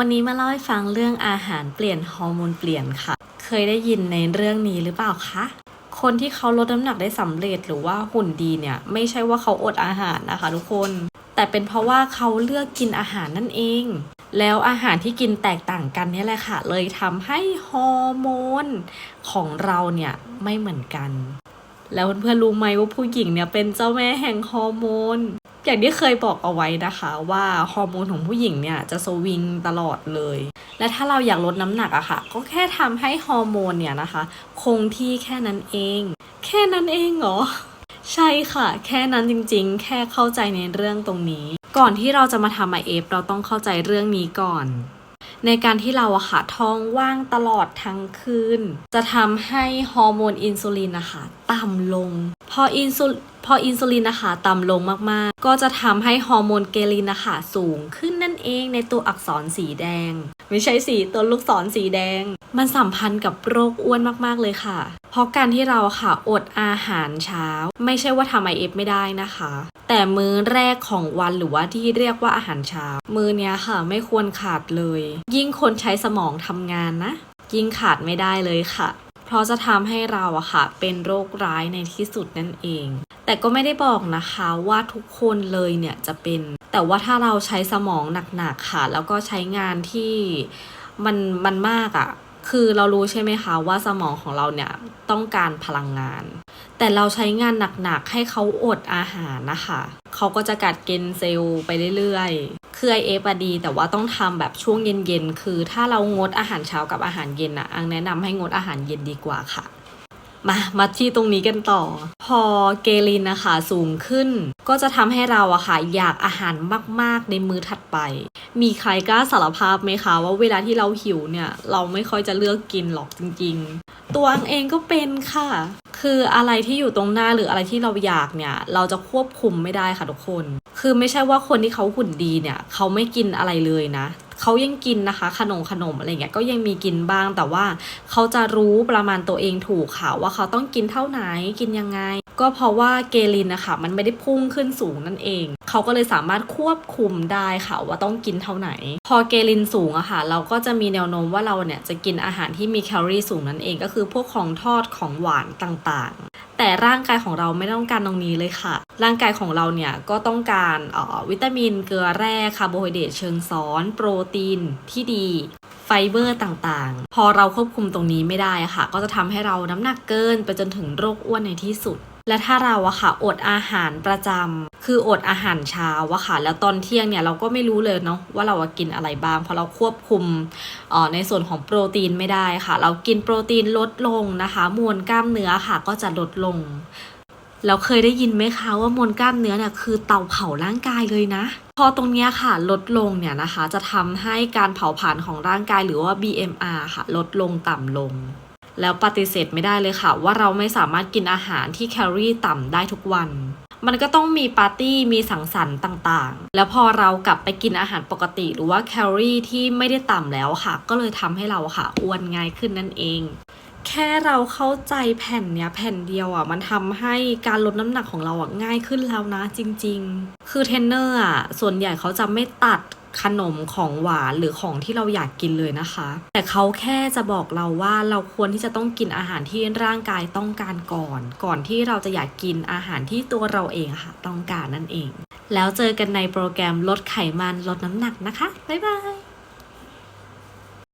วันนี้มาเล่าให้ฟังเรื่องอาหารเปลี่ยนฮอร์โมนเปลี่ยนค่ะ เคยได้ยินในเรื่องนี้หรือเปล่าคะ คนที่เขาลดน้ำหนักได้สำเร็จหรือว่าหุ่นดีเนี่ย ไม่ใช่ว่าเขาอดอาหารนะคะทุกคน แต่เป็นเพราะว่าเขาเลือกกินอาหารนั่นเอง แล้วอาหารที่กินแตกต่างกันนี่แหละค่ะ เลยทำให้ฮอร์โมนของเราเนี่ยไม่เหมือนกัน แล้วเพื่อนๆรู้ไหมว่าผู้หญิงเนี่ยเป็นเจ้าแม่แห่งฮอร์โมน อย่างที่เคยบอกเอาไว้นะคะว่าฮอร์โมนของผู้หญิงเนี่ยจะสวิงตลอดเลย และถ้าเราอยากลดน้ำหนักอะค่ะ ก็แค่ทำให้ฮอร์โมนเนี่ยนะคะ คงที่แค่นั้นเอง แค่นั้นเองเหรอ ใช่ค่ะ แค่นั้นจริงๆ แค่เข้าใจในเรื่องตรงนี้ ก่อนที่เราจะมาทำไอเอฟเราต้องเข้าใจเรื่องนี้ก่อน ในการที่เราอะค่ะท้องว่างตลอดทั้งคืนจะทำให้ฮอร์โมนอินซูลินนะคะต่ำลง พออินซู พออินซูลินนะคะต่ำลงมากๆ ก็จะทำให้ฮอร์โมนเกลินนะคะสูงขึ้นนั่นเองในตัวอักษรสีแดง ไม่ใช่สีตัวลูกศรสีแดง มันสัมพันธ์กับโรคอ้วนมากๆเลยค่ะ เพราะการที่เราค่ะอดอาหารเช้า ไม่ใช่ว่าทำไอเอฟไม่ได้นะคะ แต่มื้อแรกของวันหรือว่าที่เรียกว่าอาหารเช้า มื้อเนี้ยค่ะไม่ควรขาดเลย ยิ่งคนใช้สมองทำงานนะ ยิ่งขาดไม่ได้เลยค่ะ เพราะจะทำให้เราอะค่ะเป็นโรคร้ายในที่สุดนั่นเอง แต่ก็ไม่ได้บอกนะคะว่าทุกคนเลยเนี่ยจะเป็น แต่ว่าถ้าเราใช้สมองหนักๆค่ะ แล้วก็ใช้งานที่มันมันมากอะคือเรารู้ใช่ไหมคะว่าสมองของเราเนี่ยต้องการพลังงาน แต่เราใช้งานหนักๆให้เขาอดอาหารนะคะ เขาก็จะกัดเกณฑ์เซลล์ไปเรื่อยๆ คือไอเอฟดี แต่ว่าต้องทำแบบช่วงเย็นๆ คือถ้าเรางดอาหารเช้ากับอาหารเย็นอะอังแนะนำให้งดอาหารเย็นดีกว่าค่ะ มามาที่ตรงนี้กันต่อ พอเกลินนะคะสูงขึ้น ก็จะทำให้เราอะค่ะอยากอาหารมากๆในมื้อถัดไป มีใครกล้าสารภาพไหมคะว่าเวลาที่เราหิวเนี่ย เราไม่ค่อยจะเลือกกินหรอกจริง ๆ ตัวอังเองก็เป็นค่ะ คืออะไรที่อยู่ตรงหน้าหรืออะไรที่เราอยากเนี่ย เราจะควบคุมไม่ได้ค่ะทุกคน คือไม่ใช่ว่าคนที่เขาหุ่นดีเนี่ยเขาไม่กินอะไรเลยนะเขายังกินนะคะ ขนมขนมอะไรเงี้ยก็ยังมีกินบ้างแต่ว่าเขาจะรู้ประมาณตัวเองถูกค่ะว่าเขาต้องกินเท่าไหนกินยังไง ก็เพราะว่าเกลินนะคะมันไม่ได้พุ่งขึ้นสูงนั่นเอง เขาก็เลยสามารถควบคุมได้ค่ะว่าต้องกินเท่าไหน พอเกลินสูงอะค่ะเราก็จะมีแนวโน้มว่าเราเนี่ยจะกินอาหารที่มีแคลอรี่สูงนั่นเองก็คือพวกของทอดของหวานต่างๆ แต่ร่างกายของเราไม่ต้องการตรงนี้เลยค่ะ ร่างกายของเราเนี่ยก็ต้องการออวิตามิน เกลือแร่คาร์โบไฮเดรตเชิงซ้อน โปรตีนที่ดีไฟเบอร์ต่างๆ พอเราควบคุมตรงนี้ไม่ได้ค่ะ ก็จะทำให้เราน้ำหนักเกินไปจนถึงโรคอ้วนในที่สุด และถ้าเราอะค่ะอดอาหารประจำคืออดอาหารเช้าอะค่ะ แล้วตอนเที่ยงเนี่ยเราก็ไม่รู้เลยเนาะว่าเรากินอะไรบ้าง เพราะเราควบคุมเอ่อในส่วนของโปรตีนไม่ได้ค่ะ เรากินโปรตีนลดลงนะคะ มวลกล้ามเนื้อค่ะ ก็จะลดลงเราเคยได้ยินไหมคะว่ามวลกล้ามเนื้อเนี่ยคือเตาเผาร่างกายเลยนะ พอตรงนี้ค่ะลดลงเนี่ยนะคะ จะทำให้การเผาผลาญของร่างกายหรือว่า BMR ค่ะ ลดลงต่ำลง แล้วปฏิเสธไม่ได้เลยค่ะ ว่าเราไม่สามารถกินอาหารที่แคลอรี่ต่ำได้ทุกวัน มันก็ต้องมีปาร์ตี้มีสังสรรค์ต่างๆ แล้วพอเรากลับไปกินอาหารปกติ หรือว่าแคลอรี่ที่ไม่ได้ต่ำแล้วค่ะ ก็เลยทำให้เราค่ะอ้วนง่ายขึ้นนั่นเองแค่เราเข้าใจแผ่นเนี้ยแผ่นเดียวอะมันทำให้การลดน้ำหนักของเราอะง่ายขึ้นแล้วนะจริง ๆ คือเทรนเนอร์อะส่วนใหญ่เขาจะไม่ตัด ขนมของหวานหรือของที่เราอยากกินเลยนะคะ แต่เขาแค่จะบอกเราว่าเราควรที่จะต้องกินอาหารที่ร่างกายต้องการก่อน ก่อนที่เราจะอยากกินอาหารที่ตัวเราเองค่ะต้องการนั่นเอง แล้วเจอกันในโปรแกรมลดไขมันลดน้ำหนักนะคะบ๊ายบาย